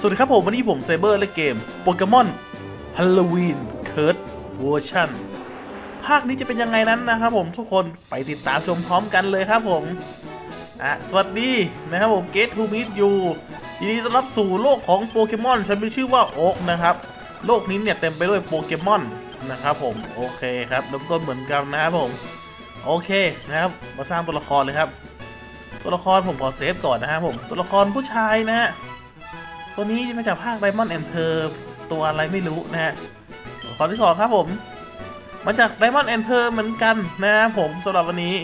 สวัสดีครับผม วันนี้ผมเซเบอร์และเกมโปเกมอนฮัลโลวีนเคิร์ดเวอร์ชันภาคนี้จะเป็นยังไงนั้นนะครับผมทุกคนไปติดตามชมพร้อมกันเลยครับผมอะสวัสดีนะครับผมเกตทูมิ t ยูยินดีต้อนรับสู่โลกของโปเกมอนฉันมีชื่อว่าโอ๊กนะครับ โลกนี้เนี่ยเต็มไปด้วยโปเกมอนนะครับผมโอเคครับเริ่มต้นเหมือนกันนะครับผม โอเคนะครับ มาสร้างตัวละครเลยครับ ตัวละครผมขอเซฟก่อนนะครับผมตัวละครผู้ชายนะฮะ ตัวนี้มาจากภาคไดมอนด์แอนเ r ร์ตัวอะไรไม่รู้นะฮะตัวละครที่สองครับผม มาจากไดมอนด์แอนเ r ร์เหมือนกันนะครับผมสำหรับวันนี้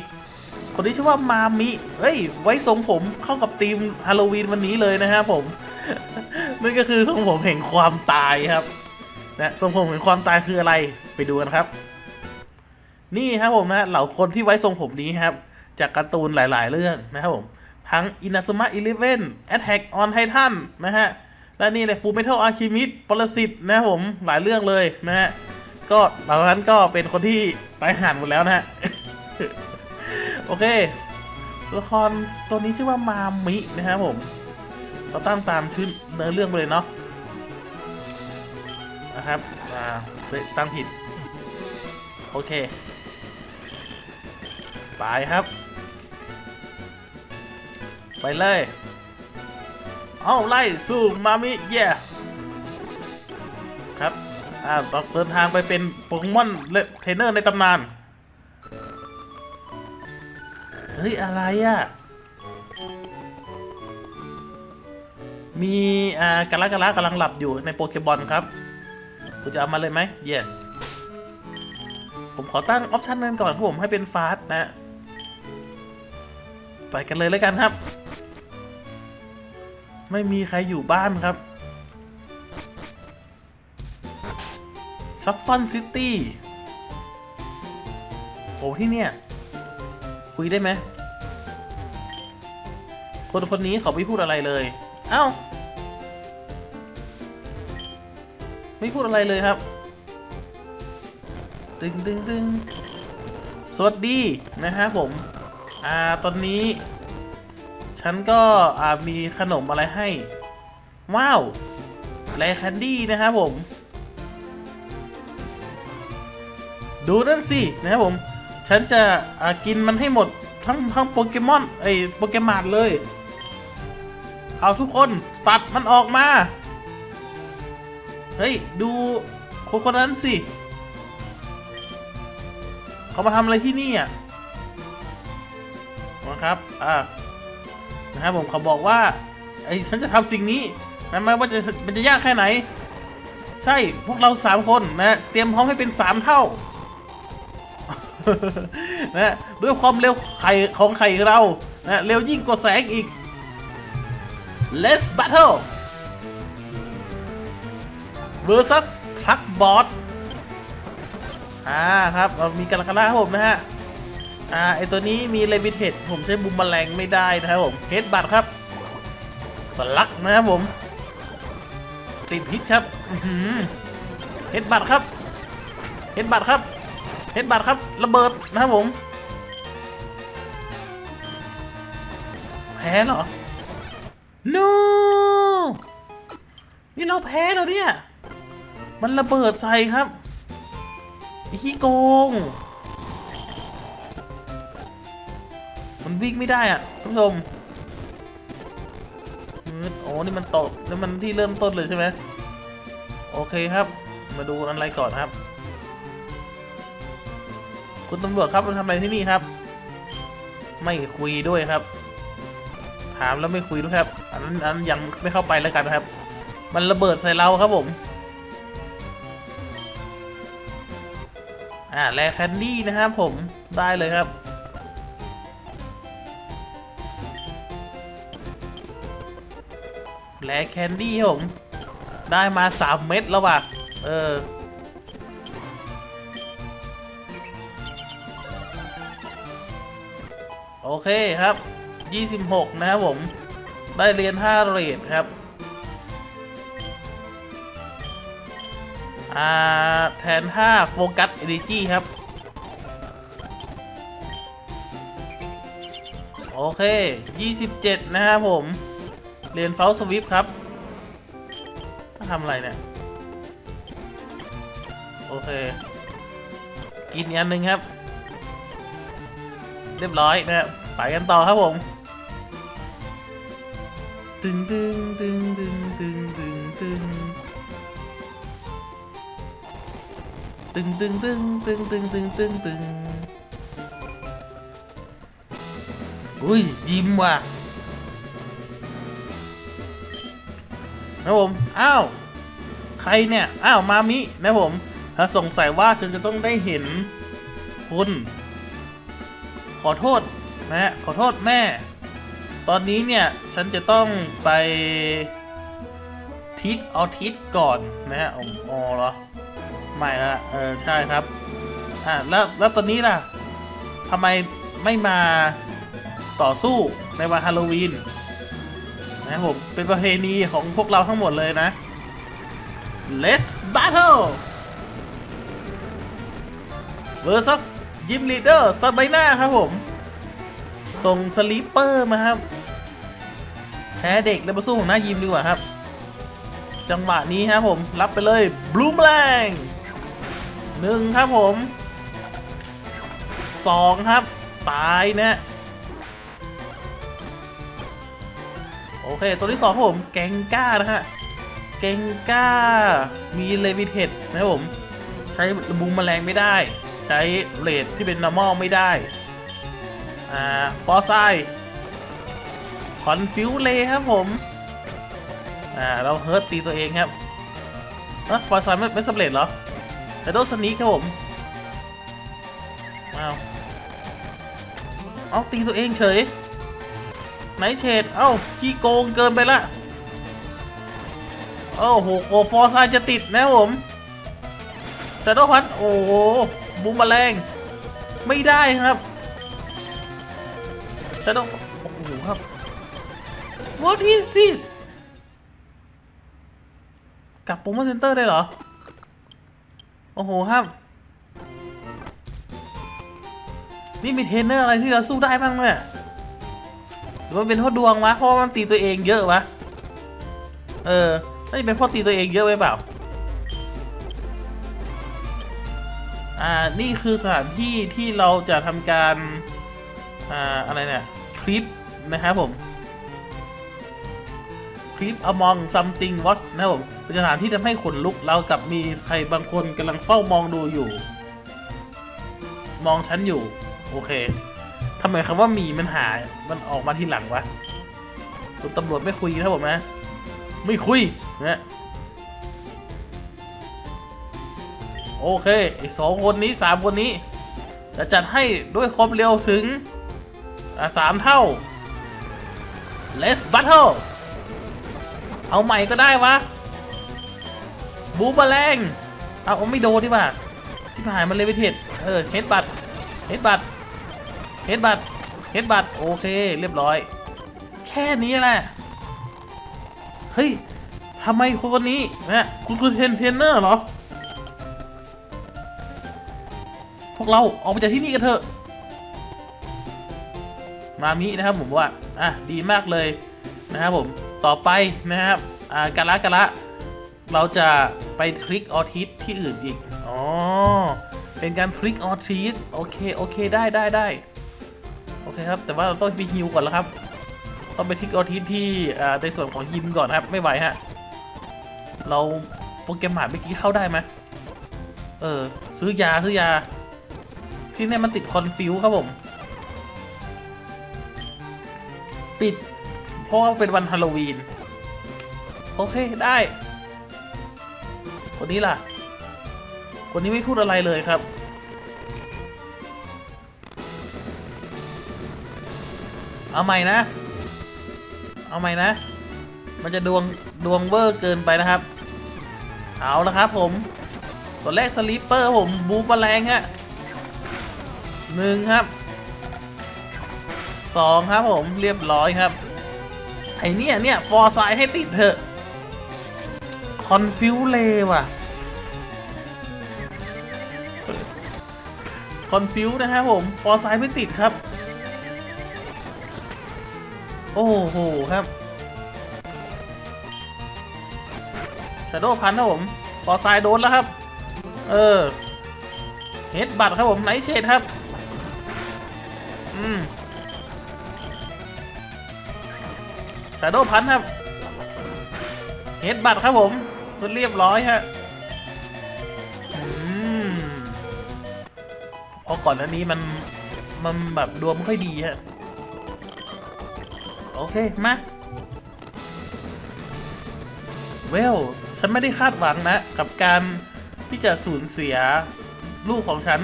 คนที่ชื่อว่ามามิเอ้ย ไว้ทรงผมเข้ากับธีมฮาโลวีนวันนี้เลยนะครับผม นั่นก็คือทรงผมแห่งความตายครับนะทรงผมแห่งความตายคืออะไรไปดูกันครับ นี่ครับผมนะเหล่าคนที่ไว้ทรงผมนี้ครับ จากการ์ตูนหลาย ๆ เรื่องนะครับผม ทั้ง Inazuma Eleven Attack on Titan นะฮะ และนี่เลย Full Metal Alchemist ปรสิตนะผมหลายเรื่องเลยนะฮะ ก็หล่านั้นก็เป็นคนที่ตายห่านหมดแล้วนะฮะ โอเคละครตัวนี้ชื่อว่ามามินะครับผมเราตั้งตามชื่อเนื้อเรื่องไปเลยเนาะนะครับอ่าเตั้งผิด โอเค ไปครับ ไปเลย เอาไล่สู้มามิเย่ครับอ่าต้องเดินทางไปเป็นโปเกมอนเทรนเนอร์ในตำนาน เฮ้ย อะไรอะ มีอ่ากะละกะละกำลังหลับอยู่ในโปเกบอลครับคุณจะเอามาเลยไหม yes ผมขอตั้งออปชันนั้นก่อนครับผมให้เป็นฟาสต์นะ ไปกันเลยแล้วกันครับ ไม่มีใครอยู่บ้านครับซัฟฟอนซิตี้โอ้ที่เนี่ย คุยได้ไหมคนคนนี้เขาไม่พูดอะไรเลย เอ้า ไม่พูดอะไรเลยครับ ดึงดึงดึงสวัสดีนะฮะผม อ่า ตอนนี้ ฉันก็มีขนมอะไรให้ ว้าวแลแคนดี้นะครับผม ดูนั่นสินะครับผม ฉันจะกินมันให้หมดทั้งทั้งโปเกมอนไอโปเกมอนเลย เอาทุกคนตัดมันออกมา เฮ้ย ดูคนคนนั้นสิ เขามาทำอะไรที่นี่อะนะครับ อ่า นะครับผมเขาบอกว่าไอ้ฉันจะทำสิ่งนี้นะไม่ว่าจะมันจะยากแค่ไหน ใช่พวกเราสามคนนะเตรียมพร้อมให้เป็นสามเท่านะด้วยความเร็วไข่ของไข่เรานะเร็วยิ่งกว่าแสงอีก Let's battle versus truck bot อ่าครับ เรามีกันละกันนะครับผมนะฮะ อ่าไอตัวนี้มีเลวิเทตผมใช้บุมแมลงไม่ได้นะครับผมเฮดบัตครับสลักนะครับผม ติดพิษครับเฮดบัตครับเฮดบัตครับเฮดบัตครับระเบิดนะครับผมแพ้เหรอ no นี่เราแพ้แล้วเนี่ย มันระเบิดใส่ครับอ้ขี้โกง มันวิ่งไม่ได้อะท่านผู้ชมโอ้นี่มันตกแล้วมันที่เริ่มต้นเลยใช่ไหมโอเคครับ มาดูอะไรก่อนครับ คุณตำรวจครับมาทำอะไรที่นี่ครับ ไม่คุยด้วยครับ ถามแล้วไม่คุยด้วยครับ อันนั้นอันนั้นยังไม่เข้าไปแล้วกันครับ มันระเบิดใส่เราครับผม อ่าแลแคนดี้นะครับผมได้เลยครับ แลแคนดี้ผม ได้มาสามเม็ดแล้วว่ะ เออ โอเคครับ26นะครับผม ได้เรียน5เรทครับ อ่า แทน5โฟกัสเอเนจีครับโอเค 27 นะครับผม เรียนเฟลสวิฟครับทำอะไรเนี่ย โอเค กินอีกอันหนึ่งครับ เรียบร้อยนะครับไปกันต่อครับผมตึงตึงตึงตึงตึงตึงตึงตึงตึงตึงตึงตึงตึงตึงตึงอุ้ยยิ้มว่ะ นะผม อ้าว ใครเนี่ย อ้าว มามิ นะผม ถ้าสงสัยว่าฉันจะต้องได้เห็นคุณ ขอโทษนะฮะขอโทษแม่ ตอนนี้เนี่ย ฉันจะต้องไปทิศเอาทิศก่อนนะฮะอ๋ออ๋อเหรอ ไม่ละเออ ใช่ครับ อะ แล้ว แล้วตอนนี้ล่ะทำไมไม่มาต่อสู้ในวันฮาโลวีน นะครับผมเป็นประเพณีของพวกเราทั้งหมดเลยนะ Let's battle versus ยิมลีเดอร์ซาไบนาครับผม ส่งสลีปเปอร์มาครับ แพ้เด็กแล้วมาสู้ของหน้ายิมดีกว่าครับ จังหวะนี้ครับผม รับไปเลยบลูมแรงหนึ่งครับผมสองครับ ตายนะ โอเค ตัวที่สองผมแกงก้านะฮะเกงก้ามีเลวิเท d นะครับผม ใช้บูมแมลงไม่ได้ ใช้เลดที่เป็น normal ไม่ได้ อ่าฟอไซคอนฟิวเลครับผม อ่า เราเฮิร์ตตีตัวเองครับอะฟอไซไม่ไม่สำเร็จเหรอแต่โดนสนีครับผมอ้าวเอาตีตัวเองเฉย ไหนเฉดเอ้าขี้โกงเกินไปละโอ้โหโกฟอร์ซายจะติดนะผมชาโดพันโอ้โหบูมแมลงไม่ได้ครับชาโดโอ้โหครับ What is this กลับโปรโมเซนเตอร์ได้เหรอ โอ้โหครับ นี่มีเทรนเนอร์อะไรที่เราสู้ได้บ้างเนี่ย หรือว่าเป็นเพราะดวงวะเพราะว่ามันตีตัวเองเยอะวะเออน่าจะเป็นเพราะตีตัวเองเยอะไปเปล่า อ่านี่คือสถานที่ที่เราจะทำการ อ่าอะไรเนี่ยคลิปนะครับผมคลิป among something was นะครับผมเป็นสถานที่ทำให้ขนลุกเรากับมีใครบางคนกำลังเฝ้ามองดูอยู่ มองฉันอยู่ โอเค ทำไมคำว่ามีมันหาย มันออกมาทีหลังวะคุณตำรวจไม่คุยนะผมนะ ไม่คุยนะโอเคไอ้สองคนนี้สามคนนี้ จะจัดให้ด้วยความเร็วถึงสามเท่า Let's battle เอาใหม่ก็ได้วะ บูมแมลงเอาเอาไม่โดนดีกว่าที่ผ่านมันเลยไปเทศเออเฮดบัตเฮดบัต เฮดบัตเฮดบัตโอเค เรียบร้อย แค่นี้แหละ เฮ้ยทำไมคนนี้นะคุณคือเทรนเทนเนอร์เหรอ พวกเราออกไปจากที่นี่กันเถอะ มามินะครับผมว่า อะ ดีมากเลยนะครับผม ต่อไปนะครับ อ่ากาละกาละ เราจะไปทริกออทิสที่อื่นอีก อ๋อ เป็นการทริกออทิสโอเค โอเค ได้ได้ได้ โอเคครับ แต่ว่าเราต้องไปฮิวก่อนแล้วครับ ต้องไปทิกออทิสที่ในส่วนของยิมก่อนครับ ไม่ไหวฮะ เราโปรแกรมหมาเมื่อกี้เข้าได้ไหมเออ ซื้อยาซื้อยา ที่นี่มันติดคอนฟิวครับผม ปิด เพราะว่าเป็นวันฮาโลวีน โอเคได้ คนนี้ล่ะ คนนี้ไม่พูดอะไรเลยครับ เอาใหม่นะ เอาใหม่นะ มันจะดวงดวงเวอร์เกินไปนะครับ เอาละครับผมตัวแรกสลิปเปอร์ผมบูมแมลงฮะหนึ่งครับสองครับผมเรียบร้อยครับ ไอเนี่ยเนี่ยฟอร์ไซให้ติดเถอะ คอนฟิวเลว่ะ คอนฟิวนะครับผม ฟอร์ไซไม่ติดครับ โอ้โหครับชาโดพันครับผมฟอซด์โดนแล้วครับ เออ เฮดบัตครับผมไนเชดครับ อืมชาโดพันครับ เฮดบัตครับผมเรียบร้อยฮะอืมเพราะก่อนหน้านี้มัน มันแบบดวงไม่ค่อยดีฮะ โอเค มา เวล ฉันไม่ได้คาดหวังนะ กับการที่จะสูญเสียลูกของฉัน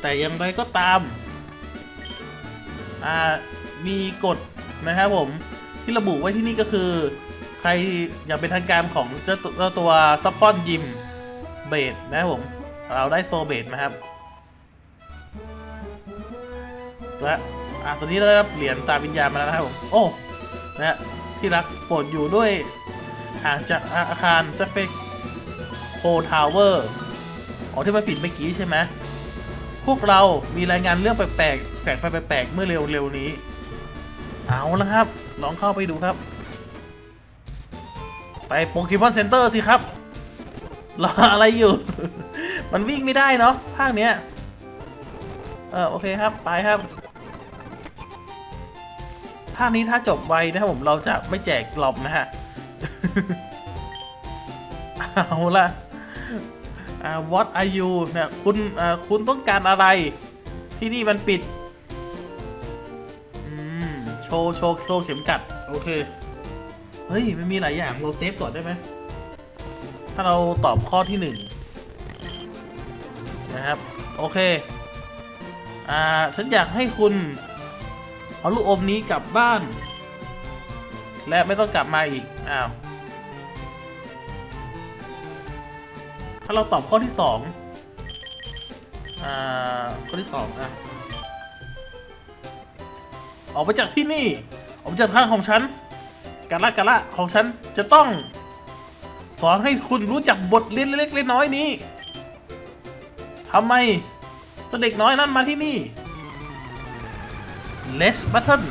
แต่อย่างไรก็ตาม อ่า มีกฎนะครับผม ที่ระบุไว้ที่นี่ก็คือ ใครอยากเป็นทางการของเจ้าตัวซัฟฟอนยิมเบดนะครับผม เราได้โซเบดนะครับและอะตอนนี้เราได้รับเหรียญตาวิญญาณมาแล้วนะครับผม โอ้ นะฮะที่รักโปรดอยู่ด้วยห่างจากอาคารเซฟเฟกโคทาวเวอร์อ๋อที่มันปิดเมื่อกี้ใช่ไหมพวกเรามีรายงานเรื่องแปลกๆ แสงไฟแปลกๆ เมื่อเร็วๆนี้ เอาละครับ ลองเข้าไปดูครับ ไปโปเกมอนเซ็นเตอร์สิครับ รออะไรอยู่ มันวิ่งไม่ได้เนาะภาคเนี้ย เออโอเคครับ ไปครับ ภาคนี้ถ้าจบไวนะครับผมเราจะไม่แจกกล่อมนะฮะ เอาละอ่า what are you เนี่ยคุณอ่าคุณต้องการอะไร ที่นี่มันปิด อืม โชว์ โชว์ โชว์เข็มกัด โอเค เฮ้ย มันมีหลายอย่าง เราเซฟก่อนได้ไหม ถ้าเราตอบข้อที่หนึ่งนะครับ โอเค อ่า ฉันอยากให้คุณ เอาลูกอมนี้กลับบ้าน และไม่ต้องกลับมาอีก อ้าว ถ้าเราตอบข้อที่สองอ่า ข้อที่สองอะ ออกไปจากที่นี่ ออกไปจากทางของฉันกาละกาละของฉันจะต้องสอนให้คุณรู้จักบทเรียนเล็กๆน้อยๆนี้ทำไมตัวเด็กน้อยนั้นมาที่นี่ Let's Button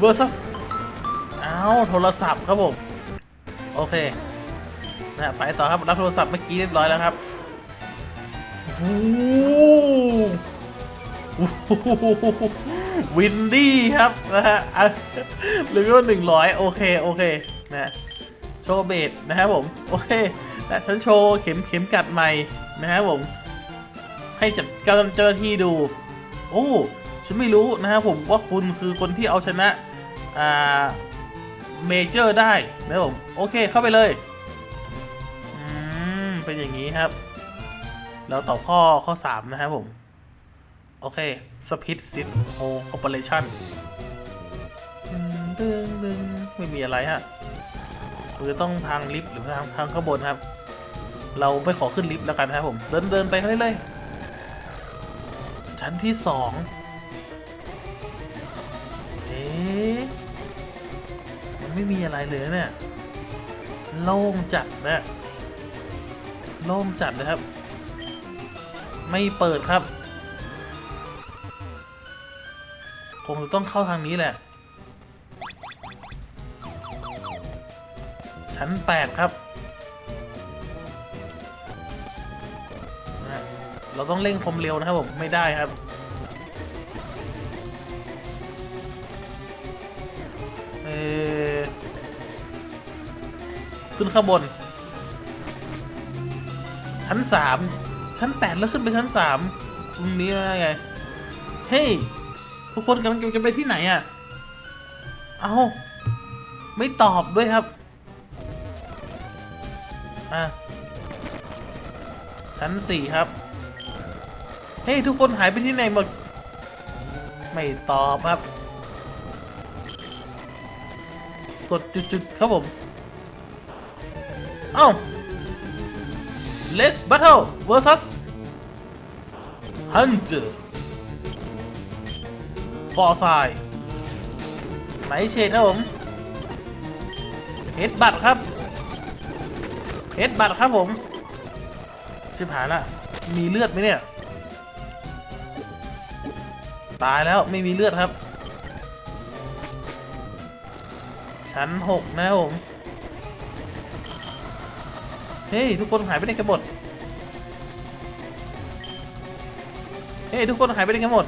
versus เอาโทรศัพท์ครับผม โอเคนะไปต่อครับ รับโทรศัพท์เมื่อกี้เรียบร้อยแล้วครับโอ้โหวินดี้ครับ นะฮะหรือว่าหนึ่งร้อยโอเค โอเคนะโชว์เบสนะครับผม โอเคนะฉันโชว์เข็มเข็มกัดใหม่นะครับผม ให้จัดเจ้าเจ้าหน้าที่ดู โอ้ ฉันไม่รู้นะครับผมว่าคุณคือคนที่เอาชนะอ่าเมเจอร์ได้นะครับผมโอเคเข้าไปเลยอืมเป็นอย่างนี้ครับ แล้วต่อข้อข้อ 3 นะครับผม โอเคสปิดซิตโฮคอร์ปอเรชั่นดึงดึงไม่มีอะไรฮะคือต้องทางลิฟต์หรือทางทางข้างบนครับ เราไม่ขอขึ้นลิฟต์แล้วกันนะครับผม เดินเดินไปเรื่อยๆชั้นที่สอง เอ๊ะมันไม่มีอะไรเลยเนี่ยโล่งจัดนะโล่งจัดนะครับ ไม่เปิดครับ คงจะต้องเข้าทางนี้แหละ ชั้นแปดครับ เราต้องเร่งความเร็วนะครับผม ไม่ได้ครับ ขึ้นข้างบน ชั้นสามชั้นแปดแล้วขึ้นไปชั้นสามตรงนี้ว่าไง เฮ้ย ทุกคนกำลังจะไปที่ไหนอะ เอาไม่ตอบด้วยครับ อะ ชั้นสี่ครับ เฮ้ย ทุกคนหายไปที่ไหนหมด ไม่ตอบครับ กดจุดๆครับผม เอ้า Let's battle versus Hunter ฟอร์ไซไหนเชดครับผมเฮดบัตครับเฮดบัตครับผมชิบหายละมีเลือดไหมเนี่ย ตายแล้วไม่มีเลือดครับ ชั้นหกนะครับผม เฮ้ยทุกคนหายไปไหนกันหมด เฮ้ยทุกคนหายไปไหนกันหมด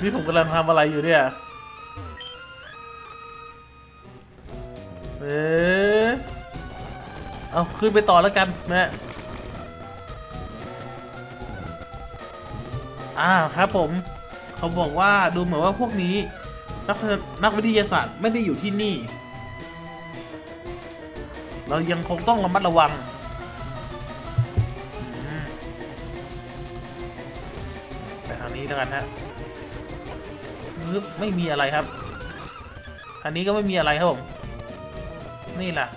นี่ผมกำลังทำอะไรอยู่เนี่ย เอ๊ะเอาขึ้นไปต่อแล้วกันนะอ่าครับผม เขาบอกว่าดูเหมือนว่าพวกนี้นักนักวิทยาศาสตร์ไม่ได้อยู่ที่นี่ เรายังคงต้องระมัดระวังอืมไปทางนี้แล้วกันฮะไม่มีอะไรครับอันนี้ก็ไม่มีอะไรครับผม นี่แหละ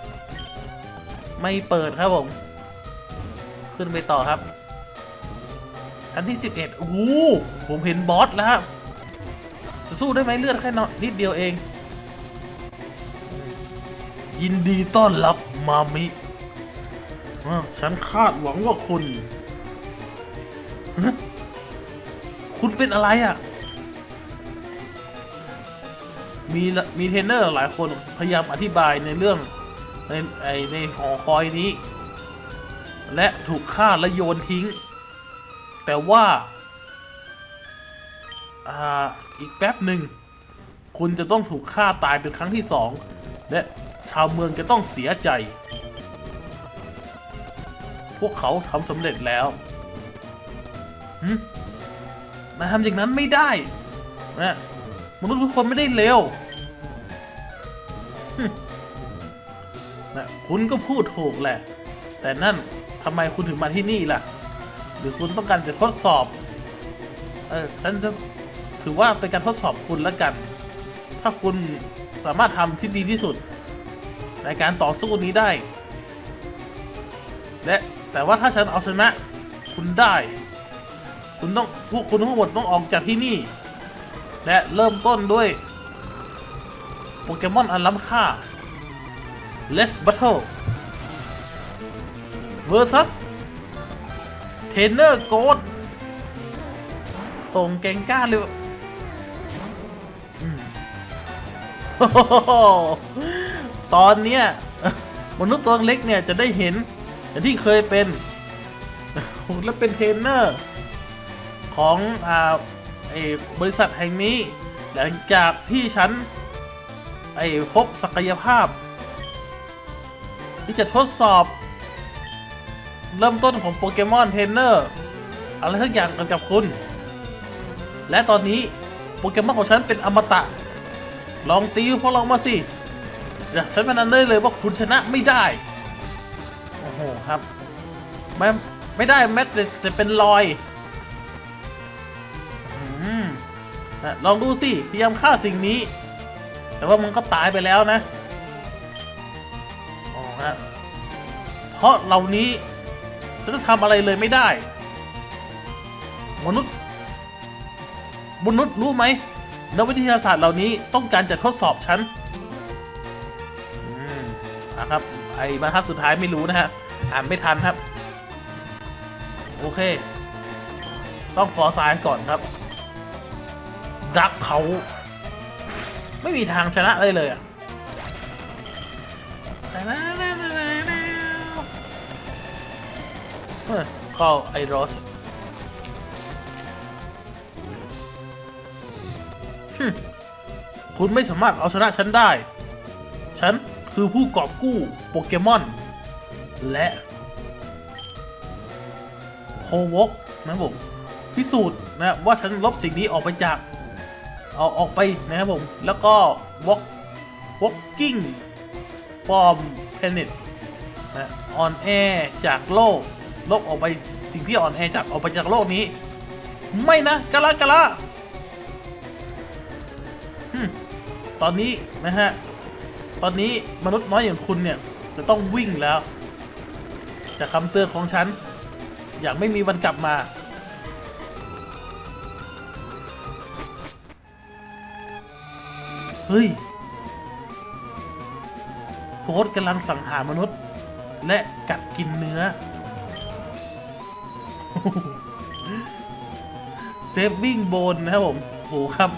ไม่เปิดครับผม ขึ้นไปต่อครับอันที่สิบเอ็ดโอ้โหผมเห็นบอสแล้วครับจะสู้ได้ไหมเลือดแค่น้อยนิดเดียวเอง ยินดีต้อนรับ มามิฉันคาดหวังว่าคุณ คุณเป็นอะไรอะ มีมีเทรนเนอร์หลายคนพยายามอธิบายในเรื่องในไอในหอคอยนี้ และถูกฆ่าและโยนทิ้ง แต่ว่าอ่าอีกแป๊บหนึ่ง คุณจะต้องถูกฆ่าตายเป็นครั้งที่สองและาวเมืองจะต้องเสียใจ พวกเขาทำสำเร็จแล้วหืมนายทำอย่างนั้นไม่ได้นะมนุษย์ทุกคนไม่ได้เลวนะคุณก็พูดถูกแหละ แต่นั่นทำไมคุณถึงมาที่นี่ล่ะ หรือคุณต้องการจะทดสอบ เออฉันจะถือว่าเป็นการทดสอบคุณแล้วกัน ถ้าคุณสามารถทำที่ดีที่สุด ในการต่อสู้นี้ได้ และแต่ว่าถ้าฉันเอาชนะคุณได้ คุณต้องพวกคุณทั้งหมดต้องออกจากที่นี่ และเริ่มต้นด้วยโปเกมอนอันล้ำค่า Let's Battle versus Trainer Gold ส่งเก่งกล้าเลย ตอนเนี้ยมนุษย์ตัวเล็กเนี่ยจะได้เห็นอย่างที่เคยเป็นและเป็นเทรนเนอร์ ของอ่าไอบริษัทแห่งนี้ หลังจากที่ฉันไอ้พบศักยภาพ ที่จะทดสอบ เริ่มต้นของโปเกมอนเทรนเนอร์อะไรทั้งอย่างกี่ยวกับคุณ และตอนนี้โปเกมอนของฉันเป็นอมตะ ลองตีพวกเรามาสิ เดี๋ยวฉันพนันได้เลยว่าคุณชนะไม่ได้ โอ้โหครับไม่ไม่ได้แม้แต่จะเป็นรอยอืมนะลองดูสิพยายามฆ่าสิ่งนี้ แต่ว่ามันก็ตายไปแล้วนะอ๋อฮะเพราะเหล่านี้ฉันจะทำอะไรเลยไม่ได้ มนุษย์ มนุษย์รู้ไหมนักวิทยาศาสตร์เหล่านี้ต้องการจะทดสอบฉัน นะครับไอ้บรรทัดสุดท้ายไม่รู้นะฮะอ่านไม่ทันครับ โอเค ต้องขอสายก่อนครับ ดักเขาไม่มีทางชนะได้เลยอะเฮ้เข้าไอรอสคุณไม่สามารถเอาชนะฉันได้ ฉัน คือผู้กอบกู้โปเกมอน และโควกนะครับผมพิสูจน์นะว่าฉันลบสิ่งนี้ออกไปจาก เอาออกไปนะครับผม แล้วก็วอกวอกกิ้งฟอร์มเพนเน็ตนะออนแอร์จากโลก ลบออกไปสิ่งที่ออนแอร์จากออกไปจากโลกนี้ ไม่นะกะละกะละตอนนี้นะฮะ ตอนนี้มนุษย์น้อยอย่างคุณเนี่ย จะต้องวิ่งแล้วจากคำเตือนของฉัน อย่างไม่มีวันกลับมา เฮ้ยโกดกำลังสังหารมนุษย์ และกัดกินเนื้อ เซฟวิ่งโบนนะครับผมโหครับ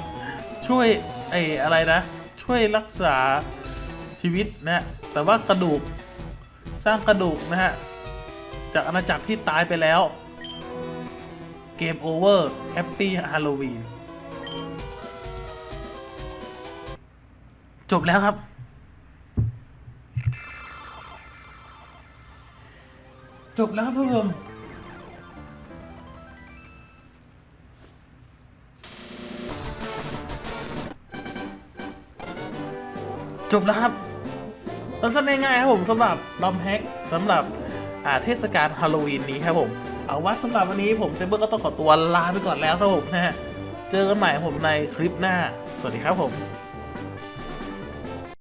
ช่วยไอ้อะไรนะ ช่วยรักษา ชีวิตนะฮะแต่ว่ากระดูกสร้างกระดูกนะฮะ จากอาณาจักรที่ตายไปแล้ว เกมโอเวอร์แฮปปี้ฮาโลวีนจบแล้วครับ จบแล้วครับทุกคนจบแล้วครับ สั้นๆง่ายๆครับผมสำหรับดอมแฮกสำหรับเทศกาลฮาโลวีนนี้ครับผมเอาว่าสำหรับวันนี้ผมเซเบอร์ก็ต้องขอตัวลาไปก่อนแล้วครับผมนะฮะเจอกันใหม่ผมในคลิปหน้า สวัสดีครับผม